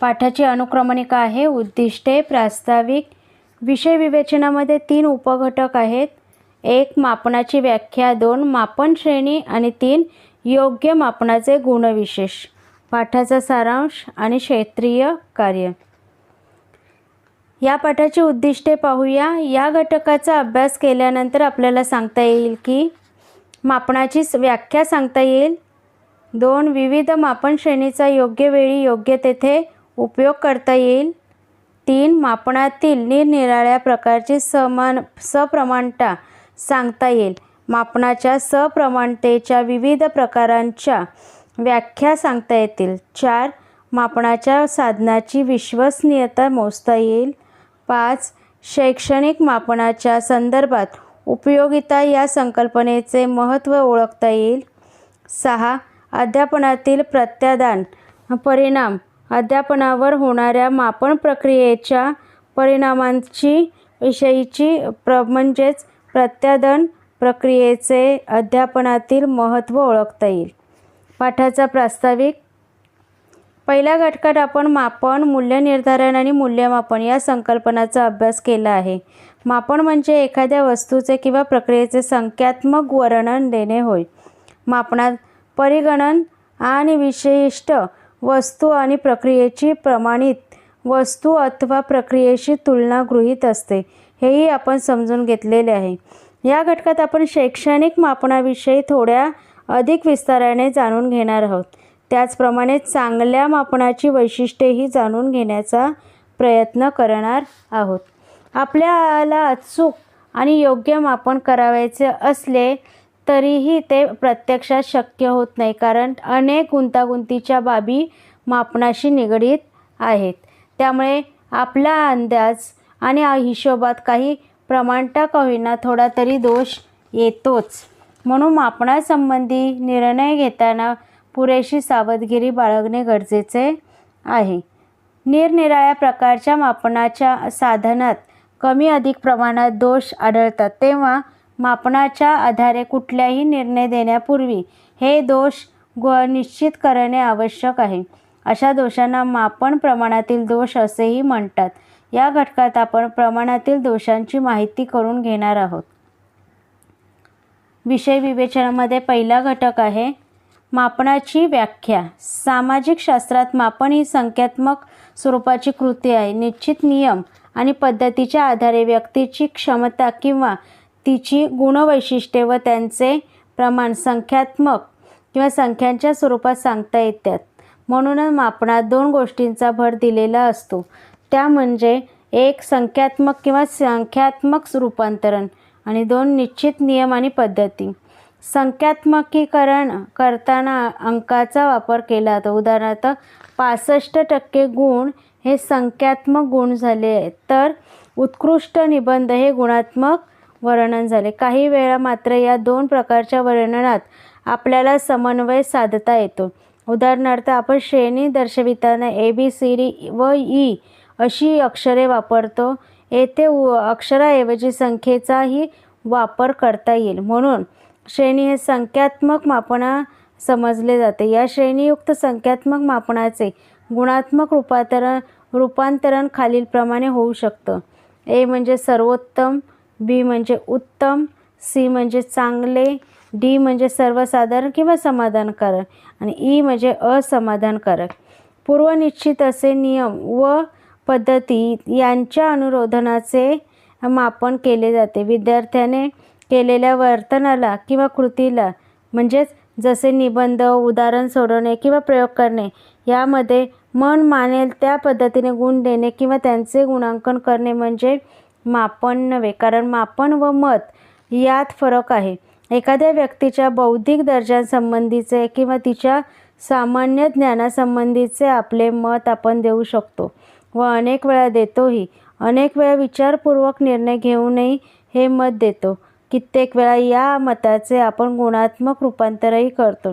पाठाची अनुक्रमणिका आहे. उद्दिष्टे प्रास्ताविक विषय विवेचनामध्ये तीन उपघटक आहेत. एक मापनाची व्याख्या. दोन मापन श्रेणी. आणि तीन योग्य मापनाचे गुणविशेष. पाठाचा सारांश आणि क्षेत्रीय कार्य. या पाठाची उद्दिष्टे पाहूया. या घटकाचा अभ्यास केल्यानंतर आपल्याला सांगता येईल की मापनाची व्याख्या सांगता येईल. दोन विविध मापन श्रेणीचा योग्य वेळी योग्य तेथे उपयोग करता येईल. तीन मापनातील निरनिराळ्या प्रकारची समान सप्रमाणता सांगता येईल. मापनाच्या सप्रमाणतेच्या विविध प्रकारांच्या व्याख्या सांगता येतील. चार मापनाच्या साधनाची विश्वसनीयता मोजता येईल. पाच शैक्षणिक मापनाच्या संदर्भात उपयोगिता या संकल्पनेचे महत्त्व ओळखता येईल. सहा अध्यापनातील प्रत्यादान परिणाम अध्यापनावर होणाऱ्या मापन प्रक्रियेच्या परिणामांची विषयीची प्र म्हणजेच प्रत्यादन प्रक्रियेचे अध्यापनातील महत्त्व ओळखता येईल. पाठाचा प्रास्ताविक. पहिल्या घटकात आपण मापन मूल्य निर्धारण आणि मूल्यमापन या संकल्पनाचा अभ्यास केला आहे. मापन म्हणजे एखाद्या वस्तूचे किंवा प्रक्रियेचे संख्यात्मक वर्णन देणे होय. मापनात परिगणन आणि विशिष्ट वस्तू आणि प्रक्रियेची प्रमाणित वस्तू अथवा प्रक्रियेशी तुलना गृहीत असते. हेही आपण समजून घेतलेले आहे. या घटकात आपण शैक्षणिक मापनाविषयी थोड्या अधिक विस्ताराने जाणून घेणार आहोत. त्याचप्रमाणे चांगल्या मापनाची वैशिष्ट्येही जाणून घेण्याचा प्रयत्न करणार आहोत. आपल्याला अचूक आणि योग्य मापन करावयाचे असले तरीही ते प्रत्यक्षात शक्य होत नाही कारण अनेक गुंतागुंतीच्या बाबी मापनाशी निगडीत आहेत. त्यामुळे आपला अंदाज आणि हिशोबात काही प्रमाणता का होईना थोडा तरी दोष येतोच. म्हणून मापनासंबंधी निर्णय घेताना पुरेशी सावधगिरी बाळगणे गरजेचे आहे. निरनिराळ्या प्रकारच्या मापनाच्या साधनात कमी अधिक प्रमाणात दोष आढळतात. तेव्हा मापनाच्या आधारे कुठल्याही निर्णय देण्यापूर्वी हे दोष ग निश्चित करणे आवश्यक आहे. अशा दोषांना मापन प्रमाणातील दोष असेही म्हणतात. या घटकात आपण प्रमाणातील दोषांची माहिती करून घेणार आहोत. विषय विवेचनामध्ये पहिला घटक आहे मापनाची व्याख्या. सामाजिक शास्त्रात मापन ही संख्यात्मक स्वरूपाची कृती आहे. निश्चित नियम आणि पद्धतीच्या आधारे व्यक्तीची क्षमता किंवा तिची गुणवैशिष्ट्ये व त्यांचे प्रमाण संख्यात्मक किंवा संख्यांच्या स्वरूपात सांगता येतात. म्हणूनच मापनात दोन गोष्टींचा भर दिलेला असतो. त्या म्हणजे एक संख्यात्मक किंवा संख्यात्मक रूपांतरण आणि दोन निश्चित नियम आणि पद्धती. संख्यात्मकीकरण करताना अंकाचा वापर केला जातो. उदाहरणार्थ पासष्ट टक्के गुण हे संख्यात्मक गुण झाले आहेत तर उत्कृष्ट निबंध हे गुणात्मक वर्णन झाले. काही वेळा मात्र या दोन प्रकारच्या वर्णनात आपल्याला समन्वय साधता येतो. उदाहरणार्थ आपण श्रेणी दर्शविताना ए बी सी डी व ई अशी अक्षरे वापरतो. येथे अक्षराऐवजी संख्येचाही वापर करता येईल. म्हणून श्रेणी हे संख्यात्मक मापना समजले जाते. या श्रेणीयुक्त संख्यात्मक मापनाचे गुणात्मक रूपांतरण रूपांतरण खालीलप्रमाणे होऊ शकतं. ए म्हणजे सर्वोत्तम बी म्हणजे उत्तम सी म्हणजे चांगले डी म्हणजे सर्वसाधारण किंवा समाधानकारक आणि ई म्हणजे असमाधानकारक. पूर्वनिश्चित असे नियम व पद्धती यांच्या अनुरोधनाचे मापन केले जाते. विद्यार्थ्याने केलेल्या वर्तनाला किंवा कृतीला म्हणजेच जसे निबंध उदाहरण सोडवणे किंवा प्रयोग करणे यामध्ये मन मानेल त्या पद्धतीने गुण देणे किंवा त्यांचे गुणांकन करणे म्हणजे मापन नव्हे कारण मापन व मत यात फरक आहे. एखाद्या व्यक्तीच्या बौद्धिक दर्जासंबंधीचे किंवा तिच्या सामान्य ज्ञानासंबंधीचे आपले मत आपण देऊ शकतो व अनेक वेळा देतोही. अनेक वेळा विचारपूर्वक निर्णय घेऊनही हे मत देतो. कित्येक वेळा या मताचे आपण गुणात्मक रूपांतरही करतो.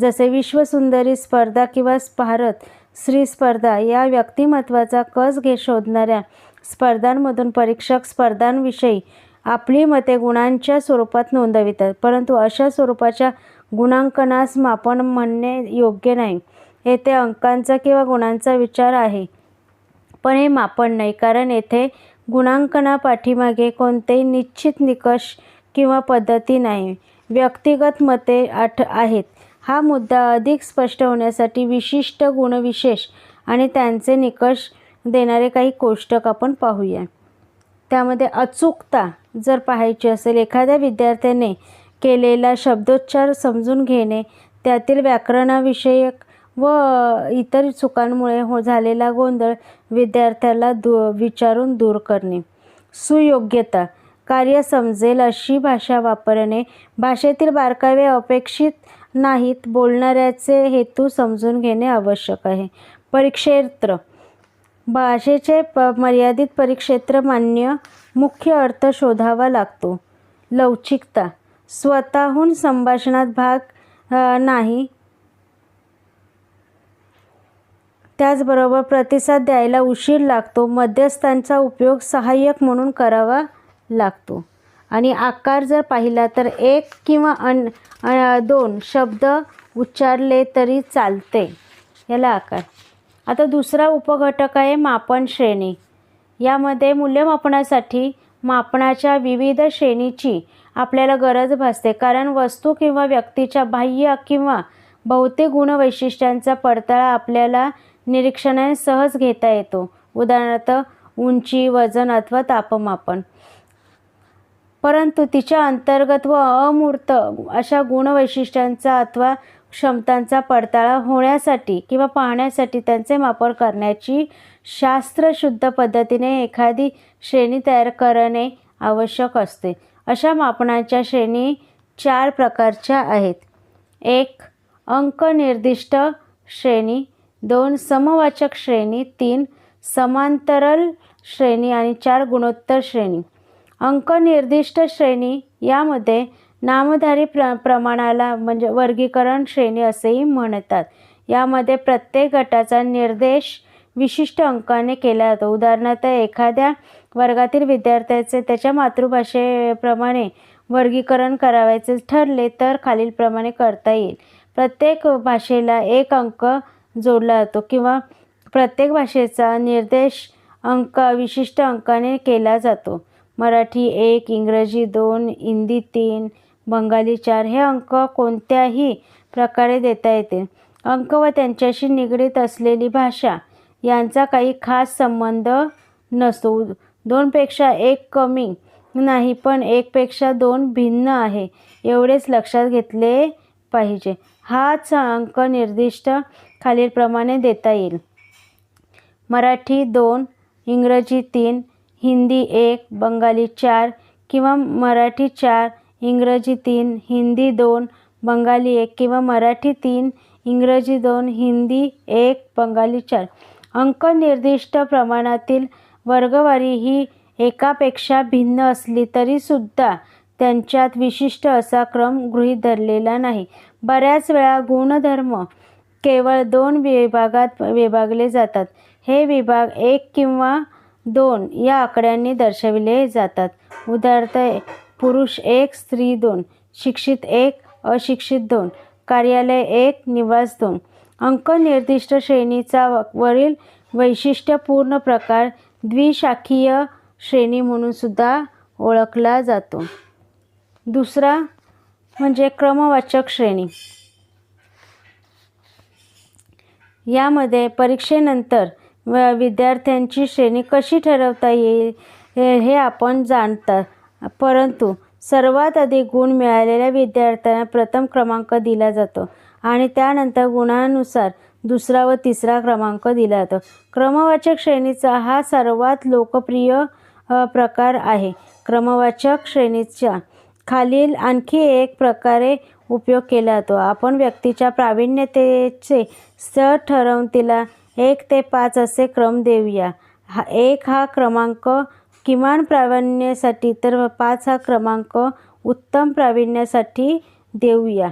जसे विश्वसुंदरी स्पर्धा किंवा भारत स्त्री स्पर्धा या व्यक्तिमत्वाचा कस घे शोधणाऱ्या स्पर्धांमधून परीक्षक स्पर्धांविषयी आपली मते गुणांच्या स्वरूपात नोंदवितात. परंतु अशा स्वरूपाच्या गुणांकनास मापन म्हणणे योग्य नाही. येथे अंकांचा किंवा गुणांचा विचार आहे पण हे मापन नाही कारण येथे गुणांकनापाठीमागे कोणतेही निश्चित निकष किंवा पद्धती नाही. व्यक्तिगत मते आठ आहेत. हा मुद्दा अधिक स्पष्ट होण्यासाठी विशिष्ट गुणविशेष आणि त्यांचे निकष देणारे काही कोष्टक आपण पाहूया. त्यामध्ये अचूकता जर पाहायची असेल एखाद्या विद्यार्थ्याने केलेला शब्दोच्चार समजून घेणे त्यातील व्याकरणाविषयक व इतर चुकांमुळे हो झालेला गोंधळ विद्यार्थ्याला दू विचारून दूर करणे. सुयोग्यता कार्य समजेल अशी भाषा वापरणे भाषेतील बारकावे अपेक्षित नाहीत बोलणाऱ्याचे हेतू समजून घेणे आवश्यक आहे. परिक्षेत्र भाषेचे प मर्यादित परिक्षेत्र मान्य मुख्य अर्थ शोधावा लागतो. लवचिकता. स्वतःहून संभाषणात भाग नाही. त्याचबरोबर प्रतिसाद द्यायला उशीर लागतो. मध्यस्थांचा उपयोग सहाय्यक म्हणून करावा लागतो. आणि आकार जर पाहिला तर एक किंवा अन दोन शब्द उच्चारले तरी चालते. याला आकार. आता दुसरा उपघटक आहे मापन श्रेणी. यामध्ये मूल्यमापनासाठी मापनाच्या विविध श्रेणीची आपल्याला गरज भासते. कारण वस्तू किंवा व्यक्तीच्या बाह्य किंवा भौतिक गुणवैशिष्ट्यांचा पडताळा आपल्याला निरीक्षणाने सहज घेता येतो. उदाहरणार्थ उंची वजन अथवा तापमापन. परंतु तिच्या अंतर्गत व अमूर्त अशा गुणवैशिष्ट्यांचा अथवा क्षमतांचा पडताळा होण्यासाठी किंवा पाहण्यासाठी त्यांचे मापन करण्याची शास्त्रशुद्ध पद्धतीने एखादी श्रेणी तयार करणे आवश्यक असते. अशा मापनांच्या श्रेणी चार प्रकारच्या आहेत. एक अंक निर्दिष्ट श्रेणी. दोन समवाचक श्रेणी. तीन समांतरल श्रेणी आणि चार गुणोत्तर श्रेणी. अंक निर्दिष्ट श्रेणी यामध्ये नामधारी प्र प्रमाणाला म्हणजे वर्गीकरण श्रेणी असेही म्हणतात. यामध्ये प्रत्येक गटाचा निर्देश विशिष्ट अंकाने केला जातो. उदाहरणार्थ एखाद्या वर्गातील विद्यार्थ्याचे त्याच्या मातृभाषेप्रमाणे वर्गीकरण करावायचे ठरले तर खालीलप्रमाणे करता येईल. प्रत्येक भाषेला एक अंक जोडला जातो किंवा प्रत्येक भाषेचा निर्देश अंक विशिष्ट अंकाने केला जातो. मराठी एक इंग्रजी दोन हिंदी तीन बंगाली चार हे अंक कोणत्याही प्रकारे देता येते अंक व त्यांच्याशी निगडीत असलेली भाषा यांचा काही खास संबंध नसतो. दोनपेक्षा एक कमी नाही पण एकपेक्षा दोन भिन्न आहे एवढेच लक्षात घेतले पाहिजे. हाच अंक निर्दिष्ट खालीलप्रमाणे देता येईल. मराठी दोन इंग्रजी तीन हिंदी एक बंगाली चार किंवा मराठी चार इंग्रजी तीन हिंदी दोन बंगाली एक किंवा मराठी तीन इंग्रजी दोन हिंदी एक बंगाली चार. अंक निर्दिष्ट प्रमाणातील वर्गवारी ही एकापेक्षा भिन्न असली तरीसुद्धा त्यांच्यात विशिष्ट असा क्रम गृहीत धरलेला नाही. बऱ्याच वेळा गुणधर्म केवळ दोन विभागात विभागले जातात. हे विभाग एक किंवा दोन या आकड्यांनी दर्शविले जातात. उदाहरणार्थ पुरुष एक स्त्री दोन शिक्षित एक अशिक्षित दोन कार्यालय एक निवास दोन. अंक निर्दिष्ट श्रेणीचा व- वरील वैशिष्ट्यपूर्ण प्रकार द्विशाखीय श्रेणी म्हणून सुद्धा ओळखला जातो. दुसरा म्हणजे क्रमवाचक श्रेणी. यामध्ये परीक्षेनंतर व विद्यार्थ्यांची श्रेणी कशी ठरवता येईल हे हे आपण जाणतात परंतु सर्वात अधिक गुण मिळालेल्या विद्यार्थ्यांना प्रथम क्रमांक दिला जातो आणि त्यानंतर गुणानुसार दुसरा व तिसरा क्रमांक दिला जातो. क्रमवाचक श्रेणीचा हा सर्वात लोकप्रिय प्रकार आहे. क्रमवाचक श्रेणीच्या खालील आणखी एक प्रकारे उपयोग केला जातो. आपण व्यक्तीच्या प्रावीण्यतेचे स्तर ठरवून तिला एक ते पाच असे क्रम देऊया. हा एक हा क्रमांक किमान प्रावीण्यासाठी तर पाच हा क्रमांक उत्तम प्रावीण्यासाठी देऊया.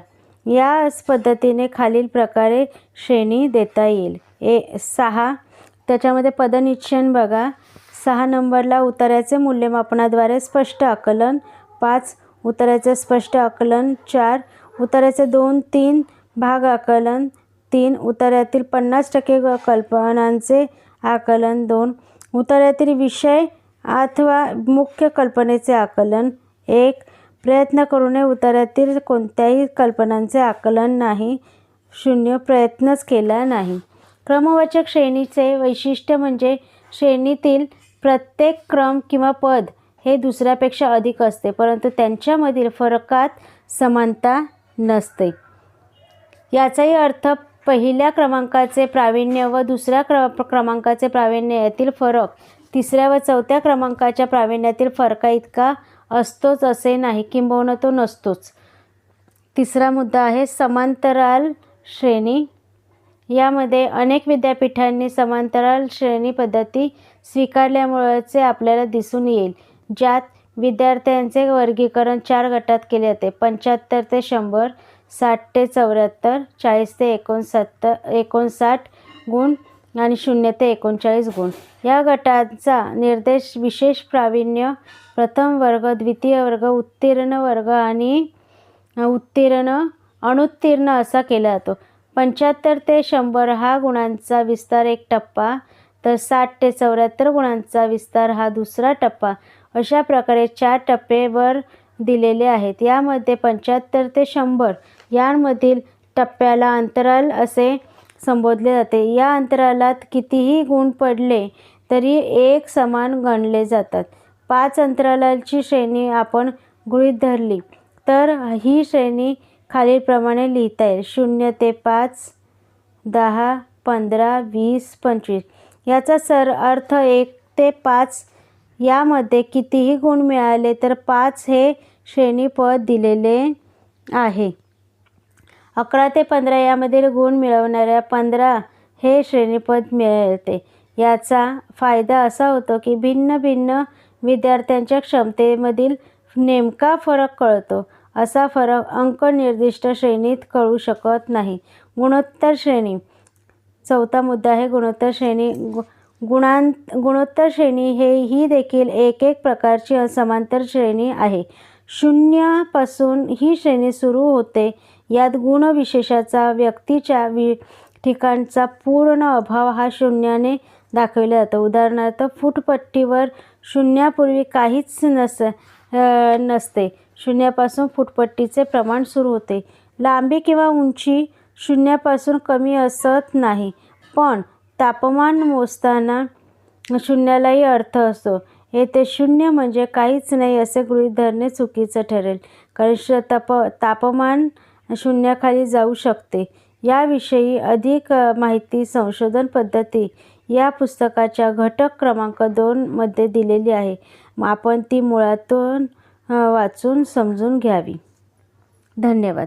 या पद्धतीने खालील प्रकारे श्रेणी देता येईल. ए सहा. त्याच्यामध्ये पदनिश्चयन बघा. सहा नंबरला उत्तराचे मूल्यमापनाद्वारे स्पष्ट आकलन. पाच. उत्तराचे स्पष्ट आकलन. चार. उत्तराचे दोन तीन भाग आकलन. तीन उतार्यातील पन्नास टक्के कल्पनांचे आकलन दोन उतार्यातील विषय अथवा मुख्य कल्पनेचे आकलन एक प्रयत्न करूनही उतार्यातील कोणत्याही कल्पनांचे आकलन नाही शून्य प्रयत्नच केला नाही. क्रमवाचक श्रेणीचे वैशिष्ट्य म्हणजे श्रेणीतील प्रत्येक क्रम किंवा पद हे दुसऱ्यापेक्षा अधिक असते परंतु त्यांच्यामधील फरकात समानता नसते. याचाही अर्थ पहिल्या क्रमांकाचे प्रावीण्य व दुसऱ्या क्र क्रमांकाचे प्रावीण्य यातील फरक. तिसऱ्या व चौथ्या क्रमांकाच्या प्रावीण्यातील फरकाइतका असतोच असे नाही किंबहुना तो नसतोच. तिसरा मुद्दा आहे समांतराल श्रेणी. यामध्ये अनेक विद्यापीठांनी समांतराल श्रेणी पद्धती स्वीकारल्यामुळेचे आपल्याला दिसून येईल ज्यात विद्यार्थ्यांचे वर्गीकरण चार गटात केले जाते पंच्याहत्तर ते शंभर साठ ते चौऱ्याहत्तर चाळीस ते एकोणसत्तर एकोणसाठ गुण आणि शून्य ते एकोणचाळीस गुण. या गटांचा निर्देश विशेष प्रावीण्य प्रथम वर्ग द्वितीय वर्ग उत्तीर्ण वर्ग आणि उत्तीर्ण अनुत्तीर्ण असा केला जातो. पंच्याहत्तर ते शंभर हा गुणांचा विस्तार एक टप्पा तर साठ ते चौऱ्याहत्तर गुणांचा विस्तार हा दुसरा टप्पा. अशा प्रकारे चार टप्पेवर दिलेले आहेत. यामध्ये पंच्याहत्तर ते शंभर यांमधील टप्प्याला अंतराल असे संबोधले जाते. या अंतरालात कितीही गुण पडले तरी एक समान गणले जातात. पाच अंतरालाची श्रेणी आपण गृहीत धरली तर ही श्रेणी खालीलप्रमाणे लिहिता येईल. शून्य ते पाच दहा पंधरा वीस पंचवीस. याचा सर अर्थ एक ते पाच. यामध्ये कितीही गुण मिळाले तर पाच हे श्रेणीपद दिलेले आहे. अकरा ते पंधरा यामधील गुण मिळवणाऱ्या पंधरा हे श्रेणीपद मिळते. याचा फायदा असा होतो की भिन्न भिन्न विद्यार्थ्यांच्या क्षमतेमधील नेमका फरक कळतो. असा फरक अंक निर्दिष्ट श्रेणीत कळू शकत नाही. गुणोत्तर श्रेणी. चौथा मुद्दा आहे गुणोत्तर श्रेणी. गु गुणांत गुणोत्तर श्रेणी हे ही देखील एक एक प्रकारची समांतर श्रेणी आहे. शून्यापासून ही श्रेणी सुरू होते. यात गुणविशेषाचा व्यक्तीच्या वि ठिकाणचा पूर्ण अभाव हा शून्याने दाखविला जातो. उदाहरणार्थ फुटपट्टीवर शून्यापूर्वी काहीच नस नसते. शून्यापासून फुटपट्टीचे प्रमाण सुरू होते. लांबी किंवा उंची शून्यापासून कमी असत नाही पण तापमान मोजताना शून्यालाही अर्थ असतो. येथे शून्य म्हणजे काहीच नाही असे गृहीत धरणे चुकीचं ठरेल. कारण तप ताप तापमान शून्याखाली जाऊ शकते. याविषयी अधिक माहिती संशोधन पद्धती या पुस्तकाच्या घटक क्रमांक दोनमध्ये दिलेली आहे. आपण ती मुळातून वाचून समजून घ्यावी. धन्यवाद.